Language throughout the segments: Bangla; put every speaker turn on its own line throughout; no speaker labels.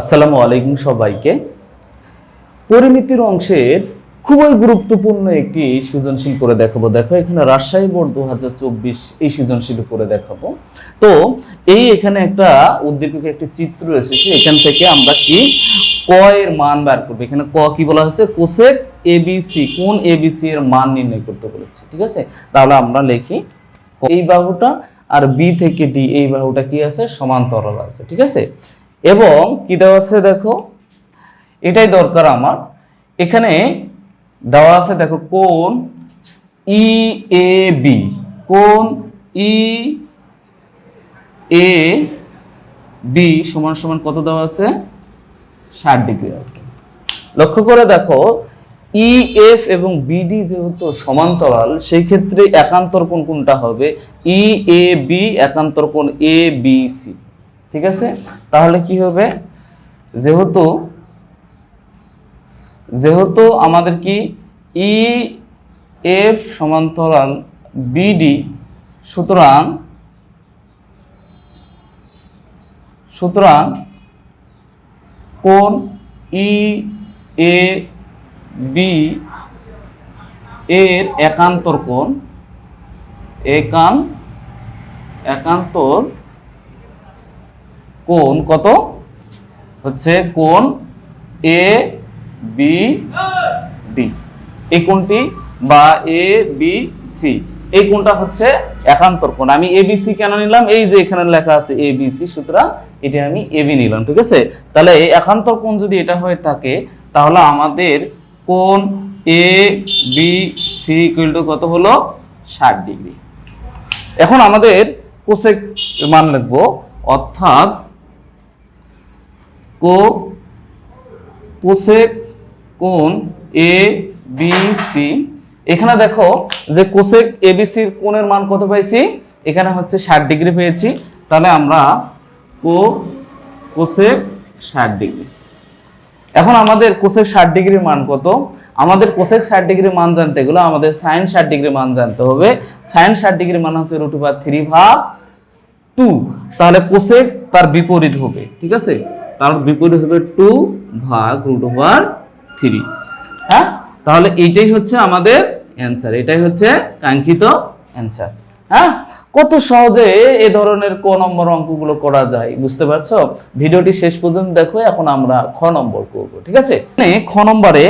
আসসালামু আলাইকুম সবাইকে। পরিমিতির অংশের খুবই গুরুত্বপূর্ণ একটি সৃজনশীল করে দেখাবো। দেখো, এখানে রাজশাহী বোর্ড দু এই সৃজনশীল করে দেখাবো। তো, এই এখানে একটা উদ্দীপকের একটি চিত্র এসেছে। এখান থেকে আমরা কি ক এর মান বার করব। এখানে ক কি বলা হয়েছে? কোসেক এবিসি কোন এবিসি এর মান নির্ণয় করতে বলেছে। ঠিক আছে? তাহলে আমরা লিখি এই বাহুটা আর বি থেকে ডি, এই বাহুটা কি আছে? সমান্তরাল আছে। ঠিক আছে? এবং কি দেওয়া আছে দেখো? এটাই দরকার আমার। এখানে দেওয়া আছে দেখো কোন ই এ বি কোন ই এ বি সমান সমান কত দেওয়া আছে? ষাট ডিগ্রি আছে। লক্ষ্য করে দেখো ই এফ এবং বিডি যেহেতু সমান্তরাল সেই ক্ষেত্রে একান্তর কোন কোনটা হবে? ই এ বি একান্তর কোন এ বি সি ঠিক আছে? তাহলে কি হবে? যেহেতু যেহেতু আমাদের কি ই এফ সমান্তরাল বিডি সুতরাং সুতরাং কোন ই এ বি এর একান্তর কোণ, একান, একান্তর কোণ কত? হচ্ছে কোন এ বি ডি এই কোনটি বা এ বি সি এই কোনটা হচ্ছে একান্তর কোণ। আমি এ বি সি কেন নিলাম? এই যে এখানে লেখা আছে এ বি সি সুতরাং এটা আমি এ বি নিলাম, ঠিক আছে? তাহলে একান্তর কোণ যদি এটা হয়ে থাকে, তাহলে আমাদের কোণ এ বি সি টু কত হলো? ষাট ডিগ্রি। এখন আমাদের কোসেক মান লিখব, অর্থাৎ কো কোসেক কোণ এ বি সি এখানে দেখো যে কোসেক এবিসির কোণের মান কত পাইছি? এখানে হচ্ছে ষাট ডিগ্রি পেয়েছি। তাহলে আমরা কো কোসেক ষাট ডিগ্রি। এখন আমাদের কোসেক ষাট ডিগ্রির মান কত? আমাদের কোসেক ষাট ডিগ্রির মান জানতে গেলে আমাদের সাইন ষাট ডিগ্রির মান জানতে হবে। সাইন ষাট ডিগ্রির মান হচ্ছে রুট ওভার থ্রি ভাগ টু তাহলে কোসেক তার বিপরীত হবে, ঠিক আছে? তার বিপরীত হবে টু ভাগ রুট ওভার থ্রি হ্যাঁ? তাহলে এইটাই হচ্ছে আমাদের অ্যান্সার এটাই হচ্ছে কাঙ্ক্ষিত অ্যান্সার হ্যাঁ? কত সহজে এ ধরনের ক নম্বর অঙ্কগুলো করা যায়, বুঝতে পারছ? ভিডিওটি শেষ পর্যন্ত দেখো, এখন আমরা খ নম্বর করব, ঠিক আছে? এখানে খ নম্বরে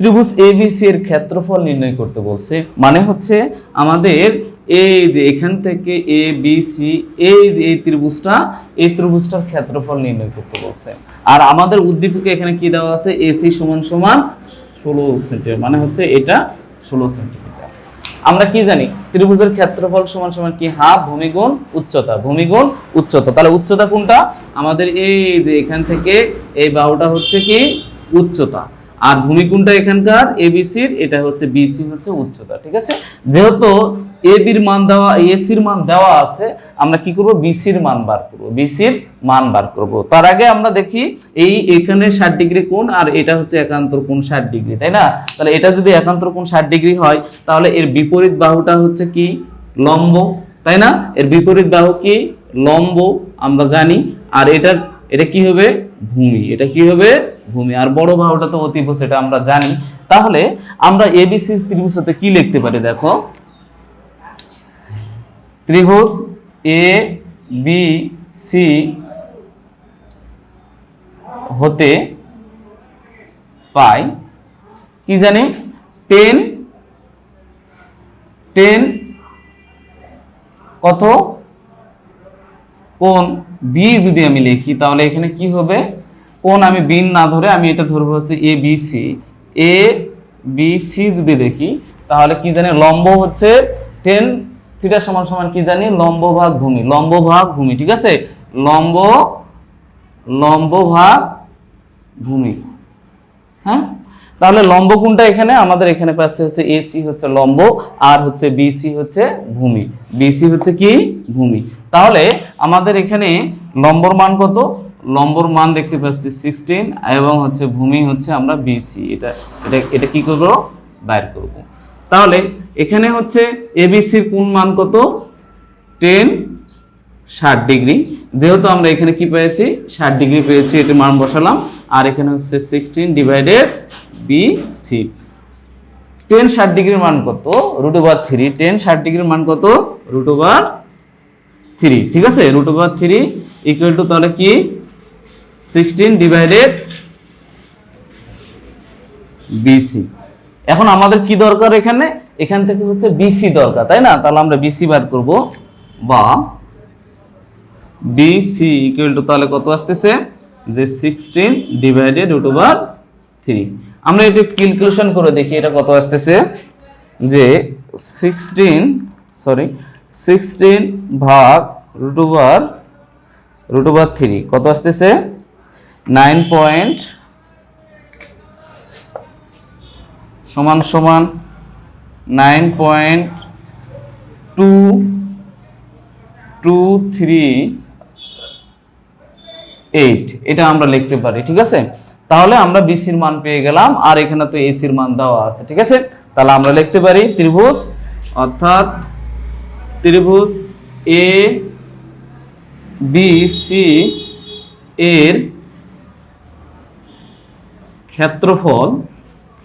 ত্রিভুজ এবিসি এর ক্ষেত্রফল নির্ণয় করতে বলছে মানে হচ্ছে আমাদের এই যে এখান থেকে এ বি সি এই যে এই ত্রিভুজটা, এই ত্রিভুজটার ক্ষেত্রফল নির্ণয় করতে বলছে। আর আমাদের উদ্দীপকে এখানে কি দেওয়া আছে? এসি সমান সমান ষোলো সেন্টিমিটার মানে হচ্ছে এটা ষোলো সেন্টিমিটার। আমরা কি জানি? ত্রিভুজের ক্ষেত্রফল সমান সমান কি? হাফ ভূমিগুণ উচ্চতা ভূমিগুণ উচ্চতা। তাহলে উচ্চতা কোনটা? আমাদের এই যে এখান থেকে এই বাহুটা হচ্ছে কি? উচ্চতা। আর ভূমিকোণটা এখানকার এবিসির এটা হচ্ছে বিসি হচ্ছে উচ্চতা, ঠিক আছে? যেহেতু এ বির মান দেওয়া এসির মান দেওয়া আছে, আমরা কি করব? বিসির মান বার করব বিসির মান বার করব। তার আগে আমরা দেখি এই এখানে ষাট ডিগ্রি কোণ আর এটা হচ্ছে একান্তর কোণ ষাট ডিগ্রি, তাই না? তাহলে এটা যদি একান্তর কোণ ষাট ডিগ্রি হয়, তাহলে এর বিপরীত বাহুটা হচ্ছে কি? লম্ব, তাই না? এর বিপরীত বাহু কি? লম্ব, আমরা জানি। আর এটার, এটা কি হবে? ভূমি, এটা কি হবে? ভূমি। আর বড় বাহুটা তো অতিভুজ সেটা আমরা জানি। তাহলে আমরা এবিসি ত্রিভুজ হতে কি লিখতে পারি, দেখো? ত্রিভুজ এ বি সি হতে পাই কি জানি? টেন টেন কত? কোন বি যদি আমি লিখি, তাহলে এখানে কি হবে? কোন আমি বিন না ধরে আমি এটা ধরবো হচ্ছে A B C A B C যদি দেখি, তাহলে কি জানি? লম্ব হচ্ছে টেন থিটা সমান সমান কি জানি? লম্ব ভাগ ভূমি। লম্ব ভাগ ভূমি, ঠিক আছে? লম্ব লম্ব ভাগ ভূমি। হ্যাঁ? তাহলে লম্ব কোনটা এখানে? আমাদের এখানে পাচ্ছে হচ্ছে এসি হচ্ছে লম্ব, আর হচ্ছে বিসি হচ্ছে ভূমি। বিসি হচ্ছে কি? ভূমি। তাহলে আমাদের এখানে লম্বর মান কত? লম্বর মান দেখতে পাচ্ছি সিক্সটিন এবং হচ্ছে ভূমি হচ্ছে আমরা বিসি এটা এটা এটা কি করব? বাইর করব। তাহলে এখানে হচ্ছে এবিসির কোন মান কত? টেন ষাট ডিগ্রি। যেহেতু আমরা এখানে কি পেয়েছি? ষাট ডিগ্রি পেয়েছি এটির মান বসালাম। আর এখানে হচ্ছে sixteen divided B C ten ষাট ডিগ্রির মান কত? রুট ওভার থ্রি টেন ষাট ডিগ্রির মান কত? রুট ওভার থ্রি ঠিক আছে? Root over three equal to তাহলে কি? সিক্সটিন ডিভাইডেড বিসি এখন আমাদের কি দরকার এখানে? এখান থেকে হচ্ছে বিসি দরকার, তাই না? তাহলে আমরা বিসি বার করব। বা বিসি ইকুয়াল টু তাহলে কত আসতেছে? যে sixteen divided root over three আমরা এটা ক্যালকুলেশন করে দেখি এটা কত আসতেছে। যে সিক্সটিন সরি সিক্সটিন ভাগ root over root over three কত আসতেছে? নাইন পয়েন্ট সমান সমান nine point two two three eight. এটা আমরা লিখতে পারি, ঠিক আছে? তাহলে আমরা বিসির মান পেয়ে গেলাম, আর এখানে তো এসির মান দেওয়া আছে, ঠিক আছে? তাহলে আমরা লিখতে পারি ত্রিভুজ, অর্থাৎ ত্রিভুজ এ বি সি এর ক্ষেত্রফল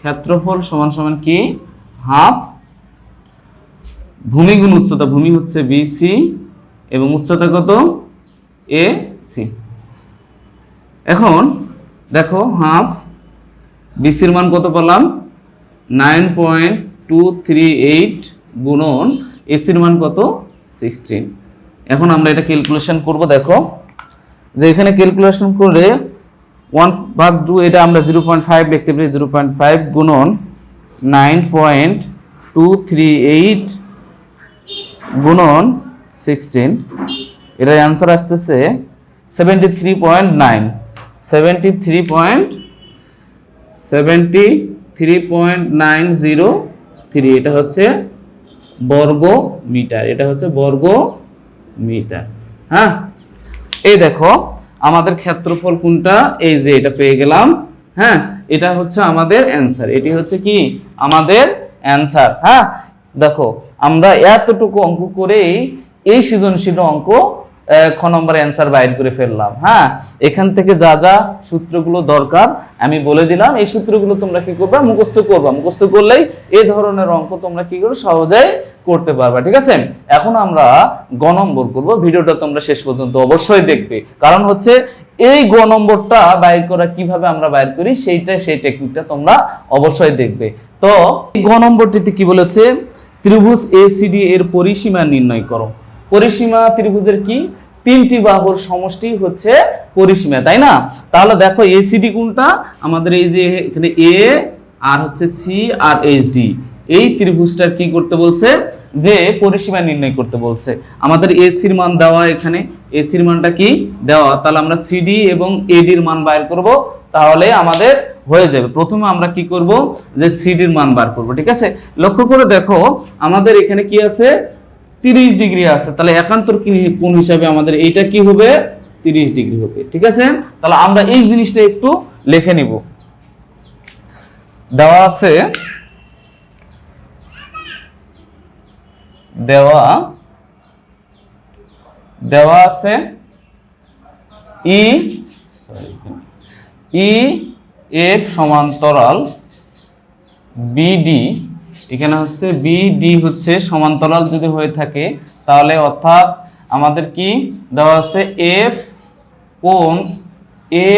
ক্ষেত্রফল সমান সমান কি? হাফ। ভূমি গুণ উচ্চতা, ভূমি হচ্ছে বিসি এবং উচ্চতা কত? এ সি এখন দেখো, হাফ। বিসির মান কত পেলাম? Nine point two three eight গুণন এসির মান কত? সিক্সটিন। এখন আমরা এটা ক্যালকুলেশন করব, দেখো। যে এখানে ক্যালকুলেশন করে ওয়ান ভাগ টু, এটা আমরা জিরো পয়েন্ট ফাইভ লিখতে পারি, জিরো পয়েন্ট ফাইভ গুণন nine point two three eight গুণন সিক্সটিন। এটার অ্যান্সার আসতেছে seventy three point nine seventy three point seventy three point nine zero three এটা হচ্ছে বর্গ মিটার এটা হচ্ছে বর্গ মিটার হ্যাঁ? এই দেখো আমাদের ক্ষেত্রফল কোনটা? এই যে এটা পেয়ে গেলাম হ্যাঁ? এটা হচ্ছে আমাদের অ্যান্সার এটি হচ্ছে কি? আমাদের অ্যান্সার হ্যাঁ? দেখো, আমরা এতটুকু অঙ্ক করেই এই সৃজনশীল অঙ্ক খ নম্বর অ্যান্সার বাইর করে ফেললাম। হ্যাঁ? এখান থেকে যা যা সূত্রগুলো দরকার, আমি বলে দিলাম। এই সূত্রগুলো তোমরা কি করবে? মুখস্থ করবা। মুখস্থ করলেই এই ধরনের অঙ্ক তোমরা কি করবে সহজেই করতে পারবা, ঠিক আছে? এখন আমরা গ নম্বর করব। ভিডিওটা তোমরা শেষ পর্যন্ত অবশ্যই দেখবে। কারণ হচ্ছে এই গ নম্বরটা বাইর করা কীভাবে আমরা বাইর করি, সেইটা, সেই টেকনিকটা তোমরা অবশ্যই দেখবে। তো এই গ নম্বরটিতে কি বলেছে? ত্রিভুজ এসিডি এর পরিসীমা নির্ণয় করো। পরিসীমা ত্রিভুজের কি? তিনটি বাহুর সমষ্টি হচ্ছে পরিসীমা, তাই না? তাহলে দেখো এসিডি কোনটা? আমাদের এই যে এখানে এ আর হচ্ছে সি আর এইচ ডি এই ত্রিভুজটার কি করতে বলছে? যে পরিসীমা নির্ণয় করতে বলছে। আমাদের এসির মান দেওয়া এখানে। এসির মানটা কি? দেওয়া। তাহলে আমরা সিডি এবং এডির মান বাইর করব। তাহলে আমাদের হয়ে যাবে। প্রথমে আমরা কি করব? যে সিডির মান বার করব, ঠিক আছে? লক্ষ্য করে দেখো, আমাদের এখানে কি আছে? তিরিশ ডিগ্রি আছে। তাহলে একান্তর কি- কোণ হিসাবে আমাদের এইটা কি হবে? তিরিশ ডিগ্রি হবে, ঠিক আছে? তাহলে আমরা এই জিনিসটা একটু লিখে নিব। দেওয়া আছে, দেওয়া দেওয়া আছে ই ই এফ সমান্তরাল বিডি এখানে হচ্ছে বিডি হচ্ছে সমান্তরাল যদি হয়ে থাকে, তাহলে অর্থাৎ আমাদের কি দেওয়া আছে? এফ কোন A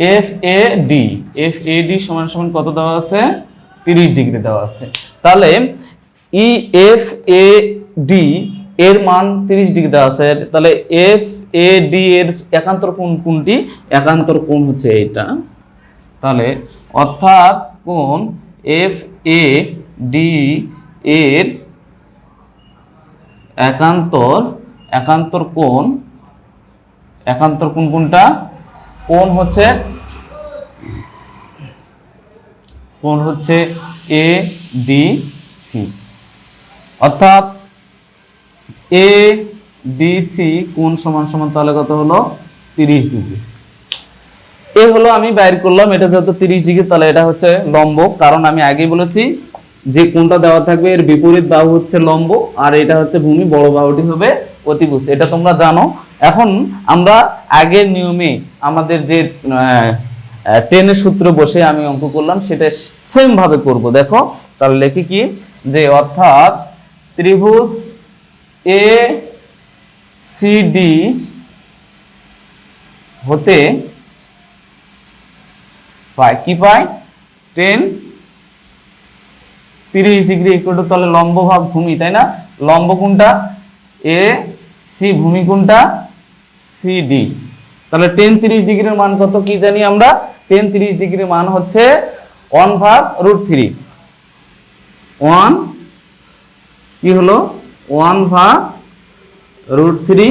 F A D F A D সমান সমান কত দেওয়া আছে? তিরিশ ডিগ্রি দেওয়া আছে। তাহলে ই এফ এ ডি এর মান তিরিশ ডিগ্রি দেওয়া আছে। তাহলে এফ এ ডি এর একান্তর কোণ কোনটি? একান্তর কোণ হচ্ছে এইটা। তাহলে অর্থাৎ কোণ এফ এ ডি এর একান্তর একান্তর কোণ একান্তর কোণ কোনটা? কোণ হচ্ছে কোণ হচ্ছে এ ডি সি অর্থাৎ এ ডি সি কোণ সমান সমান তাহলে কত হলো? তিরিশ ডিগ্রি। এ হলো আমি বাইর করলাম, এটা যেহেতু তিরিশ ডিগ্রি, তাহলে এটা হচ্ছে লম্ব। কারণ আমি আগেই বলেছি যে কোনটা দেওয়া থাকবে, এর বিপরীত বাহু হচ্ছে লম্ব, আর এটা হচ্ছে ভূমি, বড় বাহুটি হবে অতিভুজ, এটা তোমরা জানো। এখন আমরা আগের নিয়মে আমাদের যে টেনের সূত্র বসে আমি অঙ্ক করলাম, সেটা সেম ভাবে করব। দেখো, তাহলে লেখি কি? যে অর্থাৎ ত্রিভুজ এ সিডি হতে পায় কি পায় টেন তিরিশ ডিগ্রি ইকুয়াল তাহলে লম্ব ভাগ ভূমি, তাই না? লম্ব কোনটা? এ সি ভূমি কোনটা? সি ডি তাহলে টেন তিরিশ ডিগ্রির মান কত কি জানি আমরা? টেন তিরিশ ডিগ্রির মান হচ্ছে ওয়ান ভাগ রুট থ্রি ওয়ান কি হলো? ওয়ান ভাগ রুট থ্রি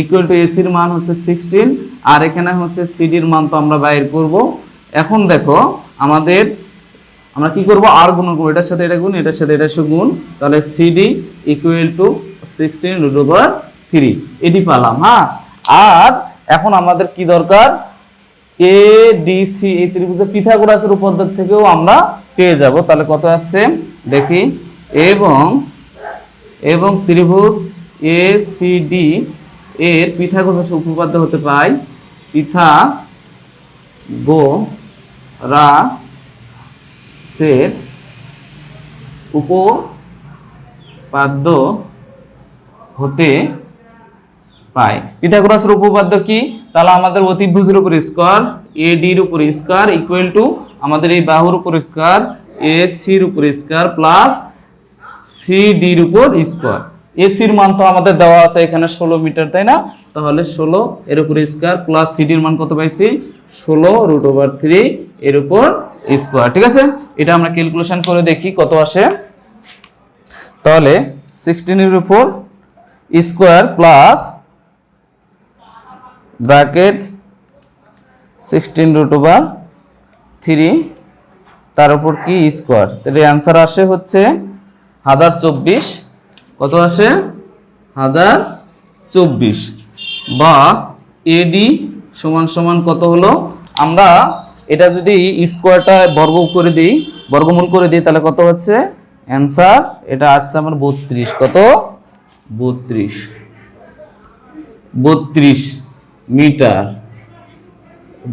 ইকুয়াল টু এসির মান হচ্ছে সিক্সটিন আর এখানে হচ্ছে সিডির মান তো আমরা বাইর করব। এখন দেখো আমাদের, আমরা কি করব? আর গুণ করব এটার সাথে এটা গুণ, এটার সাথে এটা গুণ। তাহলে CD equal to sixteen root over three এটি পেলাম হ্যাঁ? আর এখন আমাদের কি দরকার? এ ডি সি এই ত্রিভুজের পিথাগোরাসের উপপাদ্য থেকেও আমরা পেয়ে যাব। তাহলে কত আসছে? দেখি। এবং এবং ত্রিভুজ এ সি ডি এর পিথাগোরাসের উপপাদ্য হতে পায় পিথা গো রা সের উপপাদ্য হতে পায়। পিথাগোরাসের উপপাদ্য কি? তাহলে আমাদের অতিভুজের উপর স্কয়ার এ ডির উপর স্কয়ার ইকুয়াল টু আমাদের এই বাহুর উপর স্কয়ার এ সির উপর স্কয়ার প্লাস সি ডির উপর স্কয়ার। এসির মান তো আমাদের দেওয়া আছে এখানে ষোলো মিটার, তাই না? তাহলে ষোলো এর উপর স্কয়ার প্লাস সিডির মান কত পাইছি? ষোলো রুট ওভার থ্রি এর উপর স্কোয়ার ঠিক আছে? এটা আমরা ক্যালকুলেশন করে দেখি কত আসে। তাহলে সিক্সটিনের উপর square plus bracket sixteen root over three তার উপর কি স্কোয়ার তাহলে অ্যান্সার আসে হচ্ছে হাজার চব্বিশ কত আসে? হাজার চব্বিশ। বা এডি সমান সমান কত হলো? আমরা এটা যদি স্কোয়ারটা বর্গ করে দিই, বর্গমূল করে দিই, তাহলে কত হচ্ছে? অ্যান্সার, এটা আসছে আমার বত্রিশ। কত? বত্রিশ। বত্রিশ মিটার।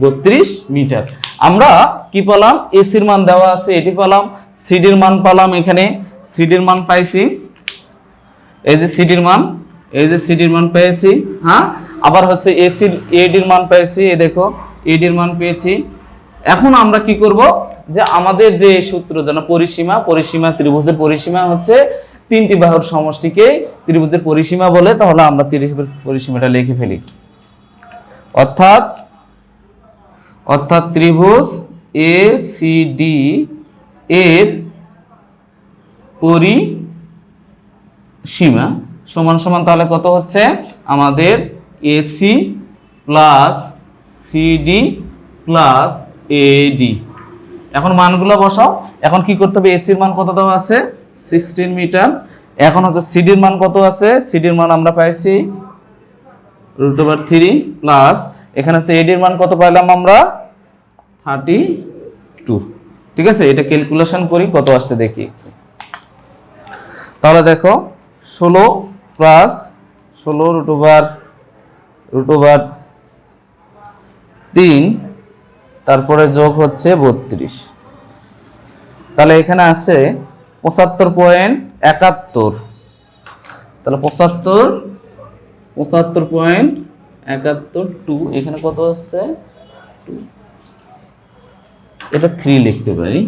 বত্রিশ মিটার। আমরা কি পেলাম? এসির মান দেওয়া আছে, এটি পেলাম। সিডির মান পেলাম এখানে। সিডির মান পাইছি এই যে সিডির মান, এই যে সিডির মান পেয়েছি হ্যাঁ? আবার হচ্ছে এসির এডির মান পেয়েছি, এই দেখো এডির মান পেয়েছি। এখন আমরা কি করব? যে আমাদের যে সূত্র যেন পরিসীমা পরিসীমা ত্রিভুজের পরিসীমা হচ্ছে তিনটি বাহুর সমষ্টিকে ত্রিভুজের পরিসীমা বলে, তাহলে আমরা ত্রিভুজের পরিসীমাটা লিখে ফেলি। অর্থাৎ অর্থাৎ ত্রিভুজ এ সি ডি এর পরিসীমা সমান সমান তাহলে কত হচ্ছে? আমাদের AC plus CD plus AD এখন মানগুলো বসাও। এখন কি করতে হবে? এসির মান কত দেওয়া আছে? সিক্সটিন মিটার এখন হচ্ছে সিডির মান কত আছে? সিডির মান আমরা পাইছি রুট ওভার থ্রি প্লাস এখানে আছে এডির মান কত পাইলাম আমরা? থার্টি টু ঠিক আছে? এটা ক্যালকুলেশন করি, কত আসছে দেখি। তাহলে দেখো ষোলো প্লাস ষোলো রুট ওভার তিন, তারপরে যোগ হচ্ছে বত্রিশ। তাহলে এখানে আছে পঁচাত্তর পয়েন্ট একাত্তর। তাহলে পঁচাত্তর পঁচাত্তর পয়েন্ট একাত্তর টু এখানে কত আসছে? টু এটা থ্রি লিখতে পারি।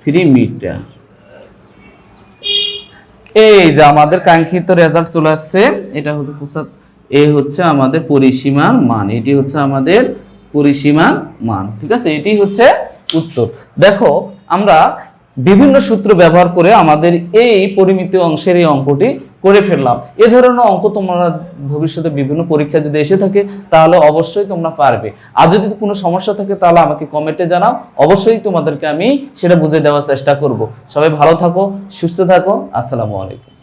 থ্রি মিটার এই যে আমাদের কাঙ্ক্ষিত রেজাল্ট চলে আসছে, এটা হচ্ছে পোশাক এ হচ্ছে আমাদের পরিসীমার মান, এটি হচ্ছে আমাদের পরিসীমার মান, ঠিক আছে? এটি হচ্ছে উত্তর। দেখো, আমরা বিভিন্ন সূত্র ব্যবহার করে আমাদের এই পরিমিত অংশের এই অঙ্কটি করে ফেললাম। এ ধরনের অঙ্ক তোমরা ভবিষ্যতে বিভিন্ন পরীক্ষা যদি এসে থাকে, তাহলে অবশ্যই তোমরা পারবে। আর যদি কোনো সমস্যা থাকে, তাহলে আমাকে কমেন্টে জানাও। অবশ্যই তোমাদেরকে আমি সেটা বুঝে দেওয়ার চেষ্টা করব। সবাই ভালো থাকো, সুস্থ থাকো। আসসালামু আলাইকুম।